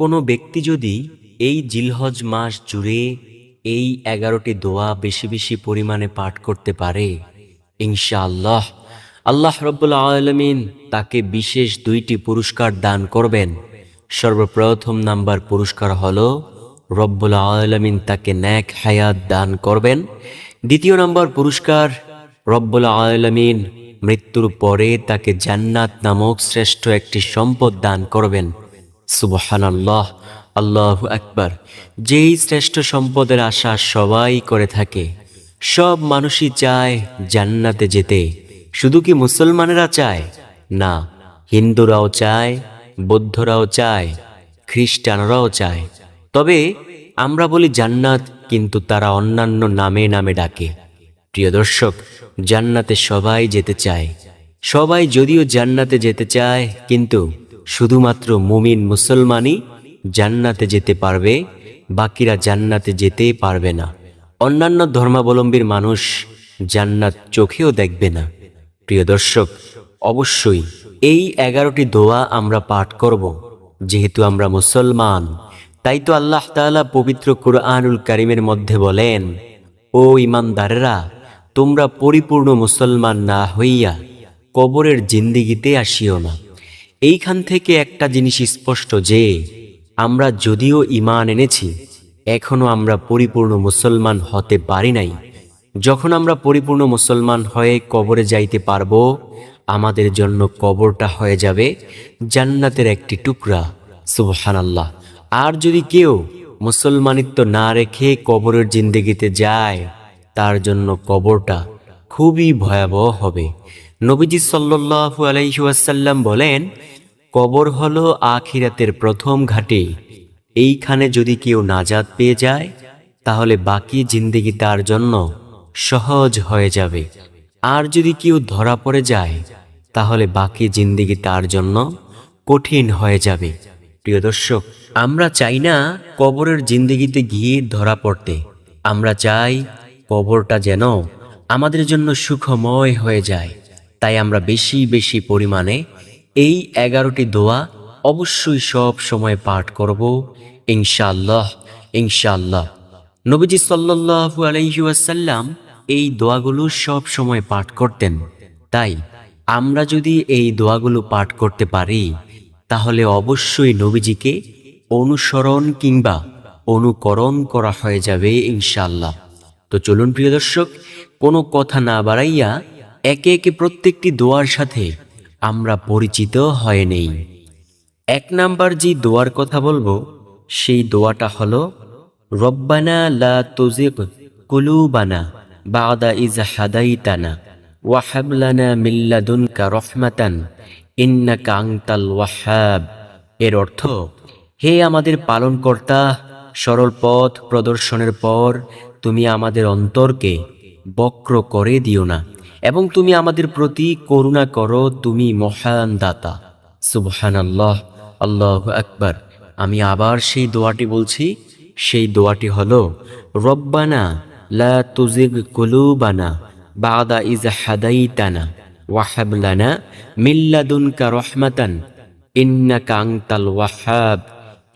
কোনো ব্যক্তি যদি এই জিলহজ মাস জুড়ে এই এগারোটি দোয়া বেশি বেশি পরিমাণে পাঠ করতে পারে, ইনশাআল্লাহ আল্লাহ আল্লাহ রব্বুল আলমিন তাকে বিশেষ দুইটি পুরস্কার দান করবেন। সর্বপ্রথম নাম্বার পুরস্কার হল, রব্বুল আলমিন তাকে ন্যাক হায়াত দান করবেন। দ্বিতীয় নাম্বার পুরস্কার, রব্বুল আলমিন মৃত্যুর পরে তাকে জান্নাত নামক শ্রেষ্ঠ একটি সম্পদ দান করবেন। সুবহানাল্লাহ, আল্লাহ আকবার। যেই শ্রেষ্ঠ সম্পদের আশা সবাই করে থাকে, সব মানুষই চায় জান্নাতে যেতে। শুধু কি মুসলমানেরা চায়? না, হিন্দুরাও চায়, বৌদ্ধরাও চায়, খ্রিস্টানরাও চায়। তবে আমরা বলি জান্নাত, কিন্তু তারা অন্যান্য নামে নামে ডাকে। প্রিয় দর্শক, জান্নাতে সবাই যেতে চায়। সবাই যদিও জান্নাতে যেতে চায়, কিন্তু শুধুমাত্র মুমিন মুসলমানই জান্নাতে যেতে পারবে, বাকিরা জান্নাতে যেতেই পারবে না। অন্যান্য ধর্মাবলম্বীর মানুষ জান্নাত চোখেও দেখবে না। প্রিয় দর্শক, অবশ্যই এই এগারোটি দোয়া আমরা পাঠ করব। যেহেতু আমরা মুসলমান, তাই তো আল্লাহ তাআলা পবিত্র কুরআনুল কারিমের মধ্যে বলেন, ও ইমানদারেরা তোমরা পরিপূর্ণ মুসলমান না হইয়া কবরের জিন্দিগিতে আসিও না। এইখান থেকে একটা জিনিস স্পষ্ট যে, আমরা যদিও ইমান এনেছি, এখনও আমরা পরিপূর্ণ মুসলমান হতে পারি নাই। যখন আমরা পরিপূর্ণ মুসলমান হয়ে কবরে যাইতে পারব, আমাদের জন্য কবরটা হয়ে যাবে জান্নাতের একটি টুকরা, সুবহানাল্লাহ। আর যদি কেউ মুসলমানিত্ব না রেখে কবরের জিন্দেগিতে যায়, তার জন্য কবরটা খুবই ভয়াবহ হবে। নবীজি সাল্লাল্লাহু আলাইহি ওয়াসাল্লাম বলেন, কবর হলো আখিরাতের প্রথম ঘাটে। এইখানে যদি কেউ নাজাদ পেয়ে যায়, তাহলে বাকি জিন্দেগি তার জন্য সহজ হয়ে যাবে। আর যদি কেউ ধরা পড়ে যায়, তাহলে বাকি জিন্দেগি তার জন্য কঠিন হয়ে যাবে। প্রিয় দর্শক, আমরা চাই না কবরের জিন্দেগিতে গিয়ে ধরা পড়তে। আমরা চাই কবরটা যেন আমাদের জন্য সুখময় হয়ে যায়। তাই আমরা বেশি বেশি পরিমাণে এই এগারোটি দোয়া অবশ্যই সব সময় পাঠ করব। ইনশাআল্লাহ ইনশাআল্লাহ। নবীজি সাল্লাল্লাহু আলাইহি ওয়াসাল্লাম এই দোয়াগুলো সব সময় পাঠ করতেন। তাই আমরা যদি এই দোয়াগুলো পাঠ করতে পারি, তাহলে অবশ্যই নবীজিকে অনুসরণ কিংবা অনুকরণ করা হয়ে যাবে ইনশাআল্লাহ। তো চলুন প্রিয় দর্শক, কোনো কথা না বাড়াইয়া একে একে প্রত্যেকটি দোয়ার সাথে আমরা পরিচিত হয়ে নেই। এক নাম্বার যে দোয়ার কথা বলব, সেই দোয়াটা হলো, রব্বানা লা তুজিগ কুলুবানা বাদা ইজ হাদাইতানা ওয়াহাব লানা মিন লাদুনকা রহমাতান ইন্নাকা আনতাল ওয়াহাব। এর অর্থ, হে আমাদের পালনকর্তা, সরল পথ প্রদর্শনের পর তুমি আমাদের অন্তরকে বক্র করে দিও না। এবং তুমি আমাদের প্রতি করুণা করো, তুমি মহান দাতা। সুবহান আল্লাহ আল্লাহ আকবার। আমি আবার সেই দোয়াটি বলছি, সেই দোয়াটি হলো, রব্বানা লা তুজিগ কুলুবানা বাদা ইজ হাদাইতানা ওয়াহাব লানা মিল্লাদুনকা রহমাতান, ইন্নাকা আনতাল ওয়াহাব।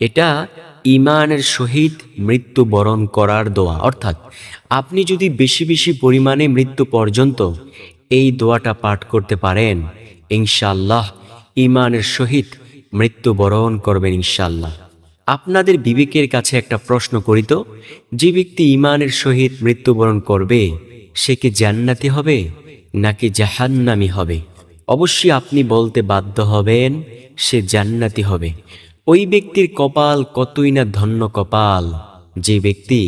এটা ইমানের সহিত মৃত্যুবরণ করার দোয়া। অর্থাৎ, আপনি যদি বেশি বেশি পরিমাণে মৃত্যু পর্যন্ত এই দোয়াটা পাঠ করতে পারেন ইনশাল্লাহ ইমানের সহিত মৃত্যুবরণ করবেন ইনশাল্লাহ আপনাদের বিবেকের কাছে একটা প্রশ্ন করিত যে ব্যক্তি ইমানের সহিত মৃত্যুবরণ করবে, সে কি জান্নাতি হবে, নাকি জাহান্নামি হবে? অবশ্যই আপনি বলতে বাধ্য হবেন, সে জান্নাতি হবে। ওই ব্যক্তির কপাল কতই না ধন্য কপাল, যে ব্যক্তি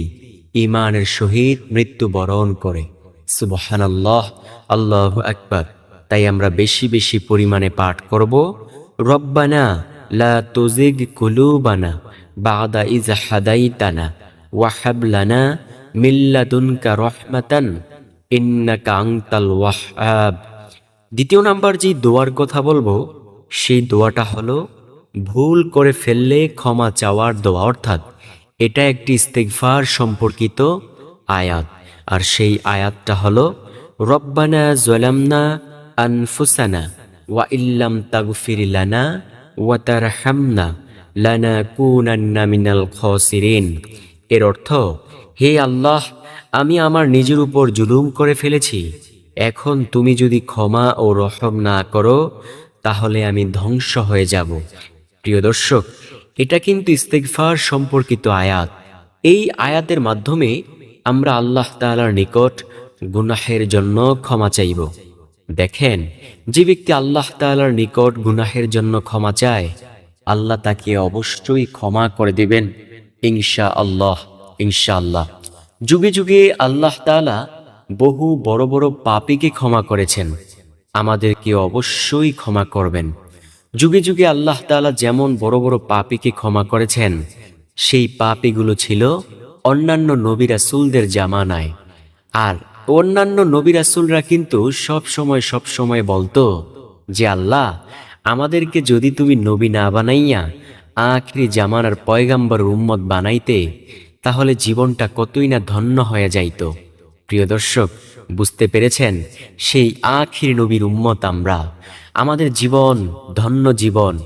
ইমানের সহিত মৃত্যুবরণ করে। সুবহান আল্লাহ আল্লাহ আকবার। তাই আমরা বেশি বেশি পরিমাণে পাঠ করব, রব্বানা লা তুজিগ কুলুবানা বাদা ইজ হাদাইতানা ওয়াহাব লানা মিল্লাদুনকা রহমাতান ইন্নাকা আনতাল ওয়াহাব দ্বিতীয় নাম্বার যে দোয়ার কথা বলব, সেই দোয়াটা হলো ভুল করে ফেললে ক্ষমা চাওয়ার দোয়া, অর্থাৎ এটা একটি ইস্তেগফার সম্পর্কিত আয়াত। আর সেই আয়াতটা হল, রব্বানা জলামনা আনফুসানা ওয়া ইল্লাম তাগফির লানা ওয়া তারহামনা লানাকুনান্না মিনাল খসিরিন। এর অর্থ, হে আল্লাহ, আমি আমার নিজের উপর জুলুম করে ফেলেছি। এখন তুমি যদি ক্ষমা ও রহম না করো, তাহলে আমি ধ্বংস হয়ে যাব। প্রিয় দর্শক, এটা কিন্তু ইস্তেগফার সম্পর্কিত আয়াত। এই আয়াতের মাধ্যমে আমরা আল্লাহ তাআলার নিকট গুনাহের জন্য ক্ষমা চাইব। দেখেন, যে ব্যক্তি আল্লাহ তাআলার নিকট গুনাহের জন্য ক্ষমা চায়, আল্লাহ তাকে অবশ্যই ক্ষমা করে দিবেন ইনশা আল্লাহ ইনশা আল্লাহ যুগে যুগে আল্লাহ তাআলা বহু বড় বড় পাপীকে ক্ষমা করেছেন। আমাদেরকে অবশ্যই ক্ষমা করবেন। যুগে যুগে আল্লাহ তাআলা যেমন বড় বড় পাপীকে ক্ষমা করেছেন, সেই পাপীগুলো ছিল অন্যান্য নবী রাসূলদের জামানায়। আর অন্যান্য নবী রাসূলরা কিন্তু সব সময় সব সময় বলতো যে, আল্লাহ, আমাদেরকে যদি তুমি নবী না বানাইয়া আখরি জামানার পয়গাম্বর উম্মত বানাইতে, তাহলে জীবনটা কতই না ধন্য হয়ে যাইত। প্রিয় দর্শক বুঝতে পেরেছেন? সেই আখির নবীর উম্মত আমরা। আমাদের জীবন ধন্য জীবন।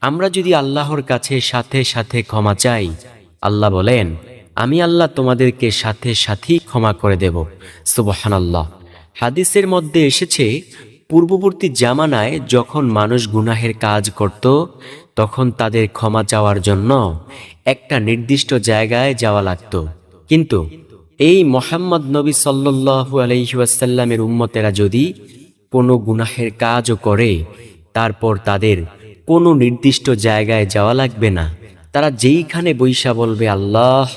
আমরা যদি আল্লাহর কাছে সাথে সাথে ক্ষমা চাই, আল্লাহ বলেন, আমি আল্লাহ তোমাদেরকে সাথে সাথেই ক্ষমা করে দেব। সুবহান আল্লাহ হাদিসের মধ্যে এসেছে, পূর্ববর্তী জামানায় যখন মানুষ গুনাহের কাজ করত, তখন তাদের ক্ষমা চাওয়ার জন্য একটা নির্দিষ্ট জায়গায় যাওয়া লাগতো। কিন্তু এই মোহাম্মদ নবী সাল্লু আলহিউসাল্লামের উম্মতেরা যদি কোনো গুনাহের কাজও করে, তারপর তাদের কোনো নির্দিষ্ট জায়গায় যাওয়া লাগবে না। তারা যেইখানে বৈশা বলবে, আল্লাহ,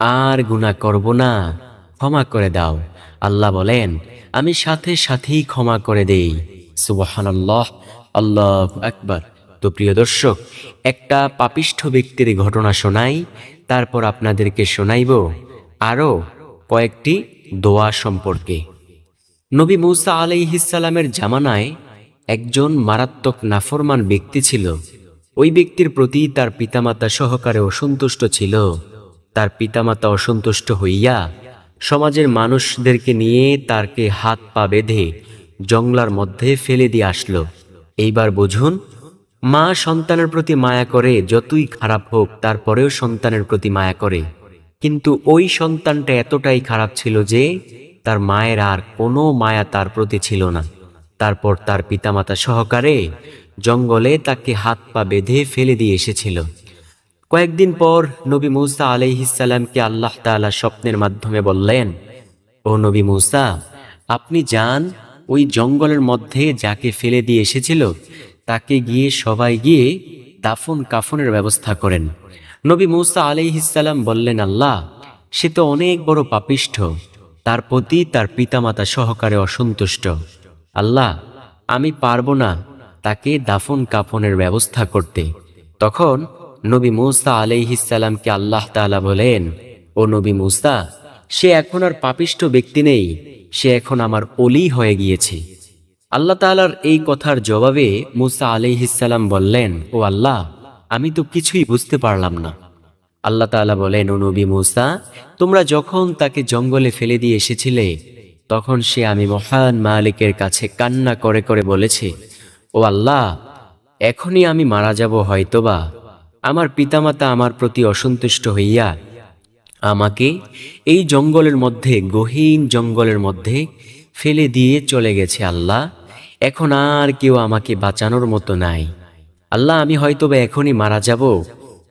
আর গুনাহ করব না, ক্ষমা করে দাও। আল্লাহ বলেন, আমি সাথে সাথেই ক্ষমা করে দেই। সুবহানাল্লাহ, আল্লাহ আকবার। তো প্রিয় দর্শক, একটা পাপিষ্ঠ ব্যক্তির ঘটনা শোনাই, তারপর আপনাদেরকে শোনাইব আরও কয়েকটি দোয়া সম্পর্কে। নবী মুসা আলাইহিসালামের জামানায় একজন মারাত্মক নাফরমান ব্যক্তি ছিল। ওই ব্যক্তির প্রতি তার পিতামাতা সহকারে অসন্তুষ্ট ছিল। তার পিতামাতা অসন্তুষ্ট হইয়া সমাজের মানুষদেরকে নিয়ে তারকে হাত পা বেঁধে জংলার মধ্যে ফেলে দিয়ে আসলো। এইবার বুঝুন, মা সন্তানের প্রতি মায়া করে যতই খারাপ হোক তারপরেও সন্তানের প্রতি মায়া করে। কিন্তু ওই সন্তানটা এতটাই খারাপ ছিল যে তার মায়ের আর কোনো মায়া তার প্রতি ছিল না। তারপর তার পিতামাতা সহকারে জঙ্গলে তাকে হাত পা বেঁধে ফেলে দিয়ে এসেছিল। কয়েকদিন পর নবী মুসা আলাইহিসাল্লামকে আল্লাহ তাআলা স্বপ্নের মাধ্যমে বললেন, ও নবী মুসা, আপনি যান, ওই জঙ্গলের মধ্যে যাকে ফেলে দিয়ে এসেছিল, তাকে গিয়ে সবাই গিয়ে দাফন কাফনের ব্যবস্থা করেন। নবী মুসা আলাইহিসাল্লাম বললেন, আল্লাহ, সে তো অনেক বড় পাপিষ্ঠ। তার প্রতি তার পিতামাতা সহকারে অসন্তুষ্ট। আল্লাহ, আমি পারব না তাকে দাফন কাফনের ব্যবস্থা করতে। তখন নবী মুসা আলাইহিসাল্লামকে আল্লাহ তাআলা বলেন, ও নবী মুসা, সে এখন আর পাপিষ্ঠ ব্যক্তি নেই, সে এখন আমার অলি হয়ে গিয়েছে। আল্লাহ তাআলার এই কথার জবাবে মুসা আলাইহিসাল্লাম বললেন, ও আল্লাহ আমি তো কিছুই বুঝতে পারলাম না। আল্লাহ তাআলা বলেন, ও নবী মুসা, তোমরা যখন তাকে জঙ্গলে ফেলে দিয়ে এসেছিলে, তখন সে আমি মহান মালিকের কাছে কান্না করে করে বলেছে, ও আল্লাহ, এখনই আমি মারা যাব হয়তোবা। আমার পিতামাতা আমার প্রতি অসন্তুষ্ট হইয়া আমাকে এই জঙ্গলের মধ্যে, গহীন জঙ্গলের মধ্যে ফেলে দিয়ে চলে গেছে আল্লাহ। এখন আর কেউ আমাকে বাঁচানোর মতো নাই আল্লাহ, আমি হয়তো বা এখনই মারা যাব।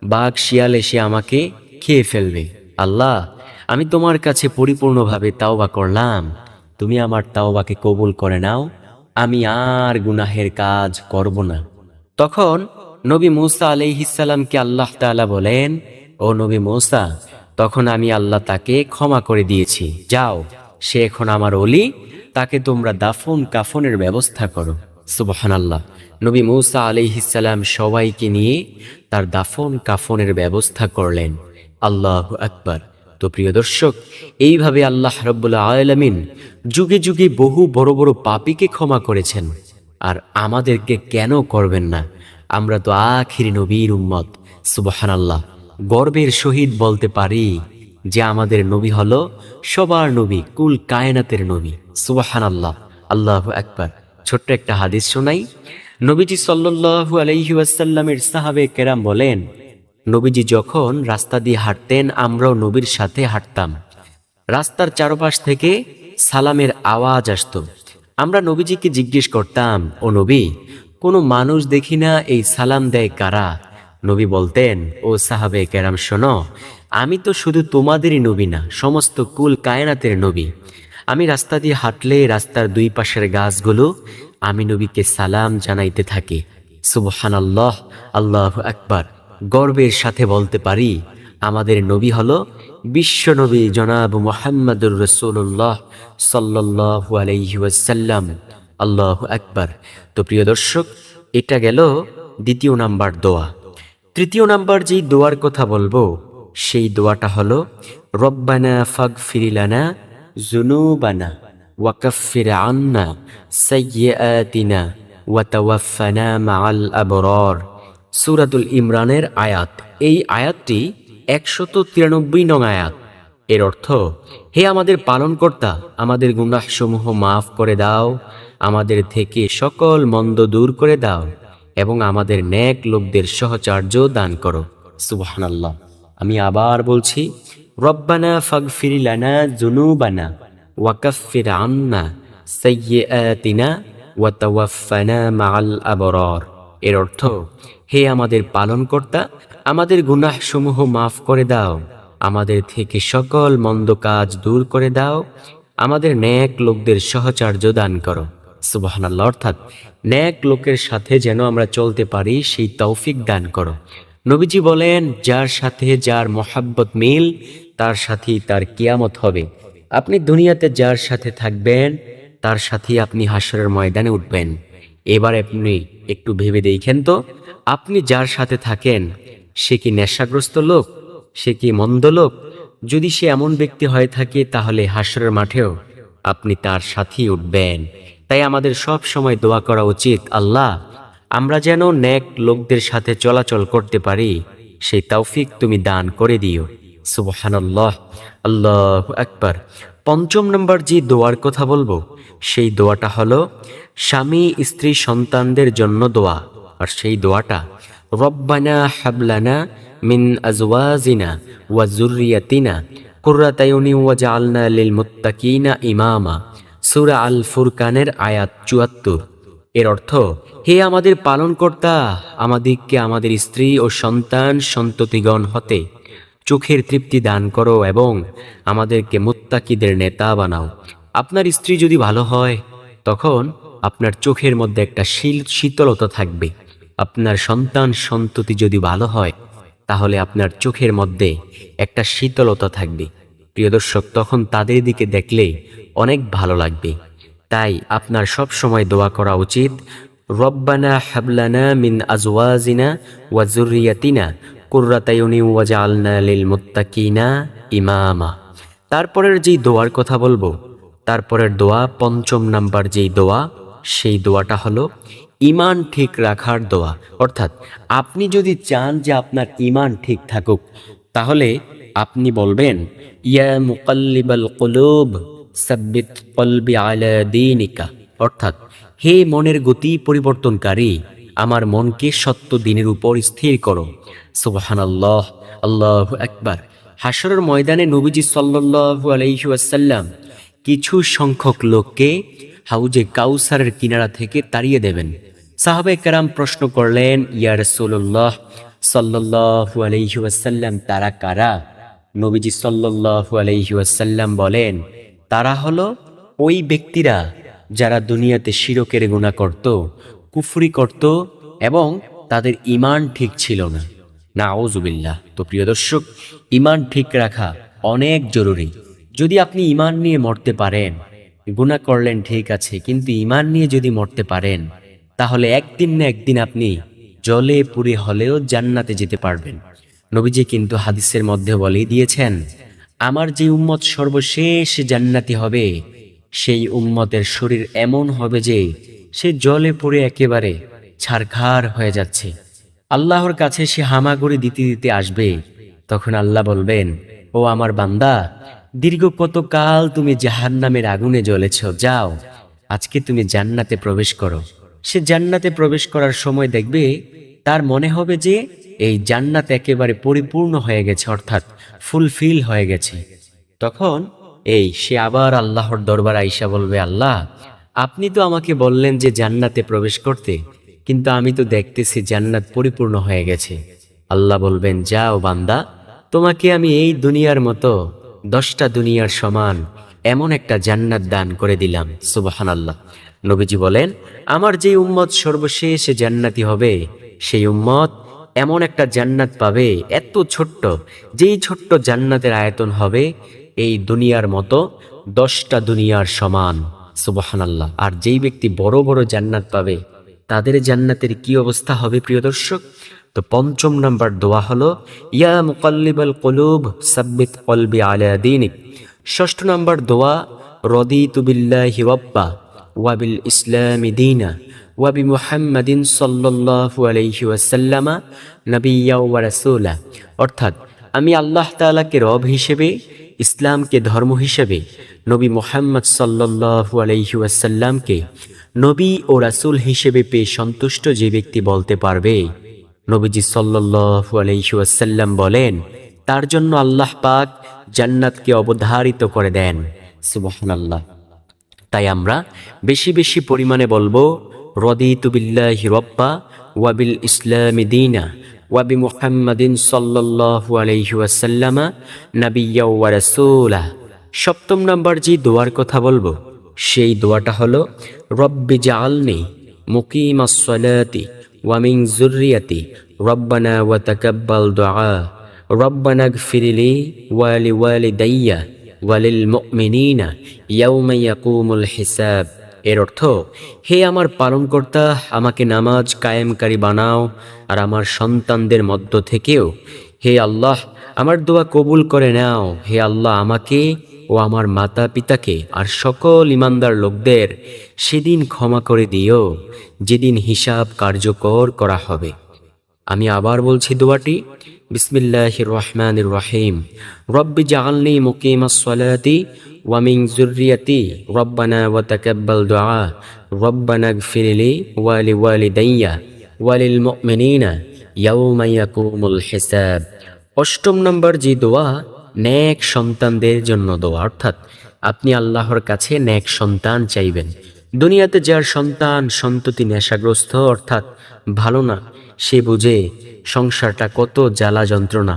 বাঘ শিয়াল এসে আমাকে খেয়ে ফেলবে। আল্লাহ, আমি তোমার কাছে পরিপূর্ণভাবে তাওবা করলাম। তুমি আমার তাওবাকে কবুল করে নাও। আমি আর গুনাহের কাজ করব না। তখন নবী মুসা আলাইহিসাল্লামকে আল্লাহ তাআলা বলেন, ও নবী মুসা, তখন আমি আল্লাহ তাকে ক্ষমা করে দিয়েছি। যাও, সে এখন আমার অলি তাকে তোমরা দাফন কাফনের ব্যবস্থা করো। সুবহানাল্লাহ। নবী মুসা আলাইহিসাল্লাম সবাইকে নিয়ে তার দাফন কাফনের ব্যবস্থা করলেন। আল্লাহ আকবার। তো প্রিয় দর্শক, এইভাবে আল্লাহ রব্বুল্লা আলমিন যুগে যুগে বহু বড় বড় পাপীকে ক্ষমা করেছেন। আর আমাদেরকে কেন করবেন না? আমরা তো আখিরি নবীর উম্মত সুবহান আল্লাহ গর্বের সহিত বলতে পারি যে আমাদের নবী হলো সবার নবী, কুল কায়নাতের নবী সুবহান আল্লাহ আল্লাহ একবার ছোট্ট একটা হাদিস শোনাই। নবীজি সাল্লু আলহি আসাল্লামের সাহাবে কেরাম বলেন, নবীজি যখন রাস্তা দিয়ে হাঁটতেন, আমরাও নবীর সাথে হাঁটতাম। রাস্তার চারপাশ থেকে সালামের আওয়াজ আসতো। আমরা নবীজিকে জিজ্ঞেস করতাম, ও নবী, কোনো মানুষ দেখি না এই সালাম দেয় কারা? নবী বলতেন, ও সাহাবে কেরাম, শোনো, আমি তো শুধু তোমাদেরই নবী না, সমস্ত কুল কায়নাতের নবী। আমি রাস্তা দিয়ে হাঁটলে রাস্তার দুই পাশের গাছগুলো আমি নবীকে সালাম জানাইতে থাকি। সুবহান আল্লাহ আল্লাহ আকবার। গর্বের সাথে বলতে পারি, আমাদের নবী হল বিশ্ব নবী জনাব মোহাম্মদুর রসুল্লাহ সাল্লাহ আলাইহি ওয়াসাল্লাম। আল্লাহ আকবার। তো প্রিয় দর্শক, এটা গেল দ্বিতীয় নাম্বার দোয়া। তৃতীয় নাম্বার যেই দোয়ার কথা বলব, সেই দোয়াটা হলো, রব্বানা ফাগ ফিরিলানা জুনুবানা ওয়াকাফির আন্না সাইয়্যাতিনা ওয়াতাওয়াফানা মাআল আবরর সূরাতুল ইমরানের আয়াত। এই আয়াতটি একশত তিরানব্বই নং আয়াত। এর অর্থ, হে আমাদের পালনকর্তা, আমাদের গুনাহসমূহ মাফ করে দাও, আমাদের থেকে সকল মন্দ দূর করে দাও, এবং আমাদের ন্যাক লোকদের সহচার্য দান করো। সুবহানাল্লাহ। আমি আবার বলছি রব্বানা ফাগফির লানা জুনুবানা ওয়াকাফির আন্না সাইয়্যাতিনা ওয়াতাওয়াফানা মাআল আবরার। এর অর্থ, হে আমাদের পালনকর্তা, আমাদের গুনাহসমূহ মাফ করে দাও, আমাদের থেকে সকল মন্দ কাজ দূর করে দাও, আমাদের ন্যাক লোকদের সহচার্য দান করো। সুবহানাল্লাহ, অর্থাৎ ন্যাক লোকের সাথে যেন আমরা চলতে পারি, সেই তৌফিক দান করো। নবীজি বলেন, যার সাথে যার মহাব্বত মিল, তার সাথেই তার কিয়ামত হবে। আপনি দুনিয়াতে যার সাথে থাকবেন, তার সাথেই আপনি হাসরের ময়দানে উঠবেন। এবার আপনি একটু ভেবে দেখেন তো, আপনি যার সাথে থাকেন, সে কি নেশাগ্রস্ত লোক? সে কি মন্দ লোক? যদি সে এমন ব্যক্তি হয়ে থাকে, তাহলে হাসরের মাঠেও আপনি তার সাথেই উঠবেন। তাই আমাদের সব সময় দোয়া করা উচিত, আল্লাহ আমরা যেন ন্যাক লোকদের সাথে চলাচল করতে পারি, সেই তৌফিক তুমি দান করে দিও। সুবহানাল্লাহ। আল্লাহ আকবার। পঞ্চম নম্বর যে দোয়ার কথা বলব, সেই দোয়াটা হলো, স্বামী স্ত্রী সন্তানদের জন্য দোয়া। আর সেই দোয়াটা, রব্বানা হাবলানা মিন আজওয়াজিনা ওয়া যুররিয়াতিনা কুররাতায়ুনি ওয়া জাআলনা লিল মুত্তাকিনা ইমামা। সূরা আল ফুরকানের আয়াত চুয়াত্তর। এর অর্থ, হে আমাদের পালনকর্তা, আমাদিগকে আমাদের স্ত্রী ও সন্তান সন্ততিগণ হতে চোখের তৃপ্তি দান করো এবং আমাদেরকে মোত্তাকিদের নেতা বানাও। আপনার স্ত্রী যদি ভালো হয়, তখন আপনার চোখের মধ্যে একটা শীল, শীতলতা থাকবে। আপনার সন্তান সন্ততি যদি ভালো হয়, তাহলে আপনার চোখের মধ্যে একটা শীতলতা থাকবে। প্রিয় দর্শক, তখন তাদের দিকে দেখলে অনেক ভালো লাগবে। তাই আপনার সব সময় দোয়া করা উচিত। রব্বানা হাবলানা মিন আজওয়াজিনা ওয়া যুররিয়াতিনা কুররাতায়ুনি ওয়া জাআলনা লিল মুত্তাকিনা ইমামা। তারপরের যেই দোয়ার কথা বলব, তারপরের দোয়া পঞ্চম নাম্বার যেই দোয়া, সেই দোয়াটা হলো ইমান ঠিক রাখার দোয়া। অর্থাৎ আপনি যদি চান যে আপনার ইমান ঠিক থাকুক, তাহলে আপনি বলবেন, ইয়া মুকাল্লিবাল কুলুব। অর্থাৎ, হে মনের গতি পরিবর্তনকারী, আমার মনকে সত্য দিনের উপর স্থির করো। সুবহানাল্লাহ, আল্লাহ আল্লাহ একবার হাসরের ময়দানে নবীজি সাল্লাল্লাহু আলাইহি ওয়াসাল্লাম কিছু সংখ্যক লোককে হাউজে কাউসারের কিনারা থেকে তাড়িয়ে দেবেন। সাহাবে কারাম প্রশ্ন করলেন, ইয়া রাসূলুল্লাহ, সাল্লাল্লাহু আলাইহি ওয়াসাল্লাম তারা কারা? নবীজি সাল্লাল্লাহু আলাইহি ওয়াসাল্লাম বলেন তারা হলো ওই ব্যক্তিরা যারা দুনিয়াতে শিরকের গুণা করত, কুফরি করত এবং তাদের ইমান ঠিক ছিল না। না আউজুবিল্লাহ তো প্রিয় দর্শক ইমান ঠিক রাখা অনেক জরুরি। যদি আপনি ইমান নিয়ে মরতে পারেন গুণা করলেন ঠিক আছে, কিন্তু ইমান নিয়ে যদি মরতে পারেন, তাহলে একদিন না একদিন আপনি জলে পুরে হলেও জান্নাতে যেতে পারবেন। নবীজি কিন্তু হাদিসের মধ্যে বলেই দিয়েছেন আমার যে উম্মত সর্বশেষ জান্নাতি হবে, সেই উম্মতের শরীর এমন হবে যে সে জলে পড়ে একেবারে ছারখার হয়ে যাচ্ছে। আল্লাহর কাছে সে হামাগুড়ি দিতে দিতে আসবে। তখন আল্লাহ বলবেন, ও আমার বান্দা, দীর্ঘ কতকাল তুমি জাহান্নামের আগুনে জ্বলেছ, যাও, আজকে তুমি জান্নাতে প্রবেশ করো। সে জান্নাতে প্রবেশ করার সময় দেখবে, তার মনে হবে যে এই জান্নাত একেবারে পরিপূর্ণ হয়ে গেছে, অর্থাৎ ফুলফিল হয়ে গেছে। তখন এই সে আবার আল্লাহর দরবার আইসা বলবে, আল্লাহ, আপনি তো আমাকে বললেন যে জান্নাতে প্রবেশ করতে, কিন্তু আমি তো দেখতেছি জান্নাত পরিপূর্ণ হয়ে গেছে। আল্লাহ বলবেন, যাও বান্দা, তোমাকে আমি এই দুনিয়ার মতো দশটা দুনিয়ার সমান এমন একটা জান্নাত দান করে দিলাম। সুবাহান আল্লাহ নবীজি বলেন, আমার যে উম্মত সর্বশেষ জান্নাতি হবে, সেই উম্মত এমন একটা জান্নাত পাবে এত ছোট্ট, যেই ছোট্ট জান্নাতের আয়তন হবে এই দুনিয়ার মতো দশটা দুনিয়ার সমান। সুবাহান আল্লাহ আর যেই ব্যক্তি বড় বড় জান্নাত পাবে, তাদের জান্নাতের কি অবস্থা হবে প্রিয় দর্শক? তো পঞ্চম নাম্বার দোয়া হলো, ইয়া মুকাল্লিবাল কলুব, সাব্বিত কলবি আলা দিনিক। ষষ্ঠ নাম্বার দোয়া রদি তুবিল্লা রব্বা ওয়াবিল ইসলামি দীনা। ওয়াবি মুহাম্মাদিন সাল্লাল্লাহু আলাইহি ওয়াসাল্লামা নবিয়্যা ওয়া রাসূলা। অর্থাৎ, আমি আল্লাহ তাআলাকে রব হিসেবে, ইসলামকে ধর্ম হিসেবে, নবী মোহাম্মদ সাল্লাল্লাহু আলাইহি ওয়াসাল্লামকে নবী ও রাসূল হিসেবে পেয়ে সন্তুষ্ট যে ব্যক্তি বলতে পারবে। নবীজি সাল্লাল্লাহু আলাইহি ওয়াসাল্লাম বলেন, তার জন্য আল্লাহ পাক জান্নাতকে অবধারিত করে দেন। সুবহানাল্লাহ। তাই আমরা বেশি বেশি পরিমাণে বলব রদিতু বিল্লাহি রব্বা ওয়াবিল ইসলামি দীনা ওয়াবি মুহাম্মাদিন সাল্লাল্লাহু আলাইহি ওয়াসাল্লামা নাবিয়্যা ওয়া সপ্তম নাম্বার যে দোয়ার কথা বলব, সেই দোয়াটা হলো, রব্বি জাআলনি মুকিমাস সালাতি ওয়া মিন যুররিয়াতি, রব্বানা ওয়া তাকাব্বাল দুআ, রব্বানা গফিরলি ওয়া লিওয়ালিদাইয়া ওয়ালিল মুমিনিনা ইয়াউমা ইয়াকুমুল হিসাব। এর অর্থ, হে আমার পালনকর্তা, আমাকে নামাজ কায়েমকারী বানাও, আর আমার সন্তানদের মধ্য থেকেও। হে আল্লাহ, আমার দোয়া কবুল করে নাও। হে আল্লাহ, আমাকে ও আমার মাতা পিতাকে আর সকল ইমানদার লোকদের সেদিন ক্ষমা করে দিও, যেদিন হিসাব কার্যকর করা হবে। আমি আবার বলছি দোয়াটি বিসমিল্লাহ রহমান রহিম। রব্বি জাআলনি মুকিমাস সালাতি ওয়া মিন যুররিয়াতি। রব্বানা ওয়া তাকাব্বাল দুআ। রব্বানা গফিরলি ওয়া লিওয়ালিদাইয়া ওয়া লিল মুমিনিনা ইয়াউমা ইয়াকুমুল হিসাব। অষ্টম নম্বর যে দোয়া, নেক সন্তানদের জন্য দোয়া। অর্থাৎ আপনি আল্লাহর কাছে নেক সন্তান চাইবেন। দুনিয়াতে যার সন্তান সন্ততি নেশাগ্রস্ত, অর্থাৎ ভালো না, সে বুঝে সংসারটা কত জ্বালা যন্ত্রণা।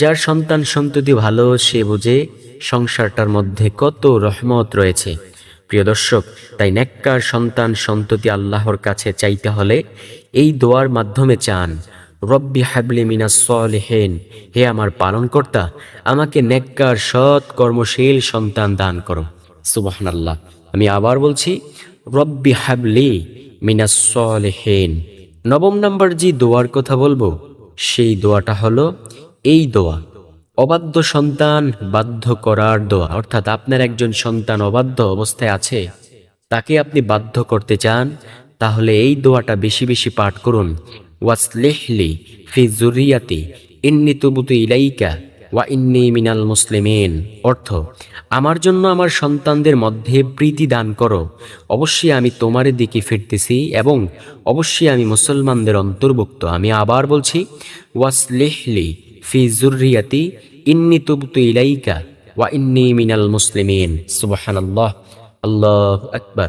যার সন্তান সন্ততি ভালো, সে বুঝে সংসারটার মধ্যে কত রহমত রয়েছে। প্রিয় দর্শক, তাই নেককার সন্তান সন্ততি আল্লাহর কাছে চাইতে হলে এই দোয়ার মাধ্যমে চান, রব্বি হাবলি মিনা সলেহেন, হে আমার পালনকর্তা, আমাকে নেককার সৎ কর্মশীল সন্তান দান করো। সুবাহান আল্লাহ আমি আবার বলছি রব্বি হাবলি সলেহেন। নবম নম্বর যে দোয়ার কথা বলব, সেই দোয়াটা হলো এই দোয়া। অবাধ্য সন্তান বাধ্য করার দোয়া। অর্থাৎ আপনার একজন সন্তান অবাধ্য অবস্থায় আছে, তাকে আপনি বাধ্য করতে চান, তাহলে এই দোয়াটা বেশি বেশি পাঠ করুন। ওয়াসলেহলি ফি জুরিয়াতি, ইন্নি তুবুতু ইলাইকা ওয়া ইন্নি মিনাল মুসলিমিন। অর্থ, আমার জন্য আমার সন্তানদের মধ্যে প্রীতি দান করো। অবশ্যই আমি তোমার দিকে ফিরতেছি এবং অবশ্যই আমি মুসলমানদের অন্তর্ভুক্ত। আমি আবার বলছি, ওয়াসলেহলি ফি জুরিয়াতি ইন্নি তুবতু ইলাইকা ওয়া ইন্নি মিনাল মুসলিমিন। সুবহানাল্লাহ। আল্লাহ আকবার।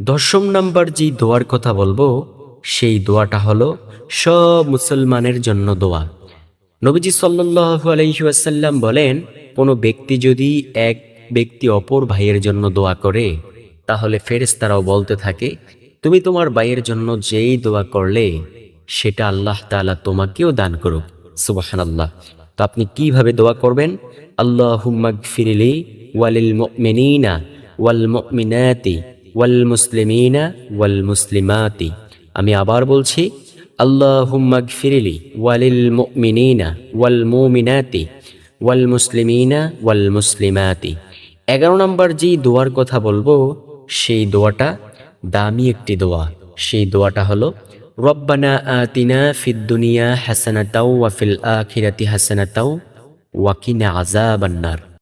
দশম নাম্বার যে দোয়ার কথা বলব, সেই দোয়াটা হলো, সব মুসলমানের জন্য দোয়া। নবীজি সাল্লাল্লাহু আলাইহি ওয়াসাল্লাম বলেন, কোনো ব্যক্তি যদি এক ব্যক্তি অপর ভাইয়ের জন্য দোয়া করে, তাহলে ফেরেশতারাও বলতে থাকে, তুমি তোমার ভাইয়ের জন্য যেই দোয়া করলে, সেটা আল্লাহ তাআলা তোমাকেও দান করুক। সুবাহান আল্লাহ তো আপনি কীভাবে দোয়া করবেন? আল্লাহুম্মা গফিরলি ওয়ালিল মুমিনিনা ওয়াল মুমিনাতি ওয়াল মুসলিমিনা ওয়াল মুসলিমাতি। আমি আবার বলছি মুমিনিনা ওয়াল মুমিনাতি ওয়াল মুসলিমিনা ওয়াল মুসলিমাতি। এগারো নম্বর যেই দোয়ার কথা বলব, সেই দোয়াটা দামি একটি দোয়া। সেই দোয়াটা হলো, রব্বানা আতিনা ফিদ দুনিয়া হাসানাতাও ওয়া ফিল আখিরাতি হাসানাতাও ওয়া কিনা আযাবান্নার।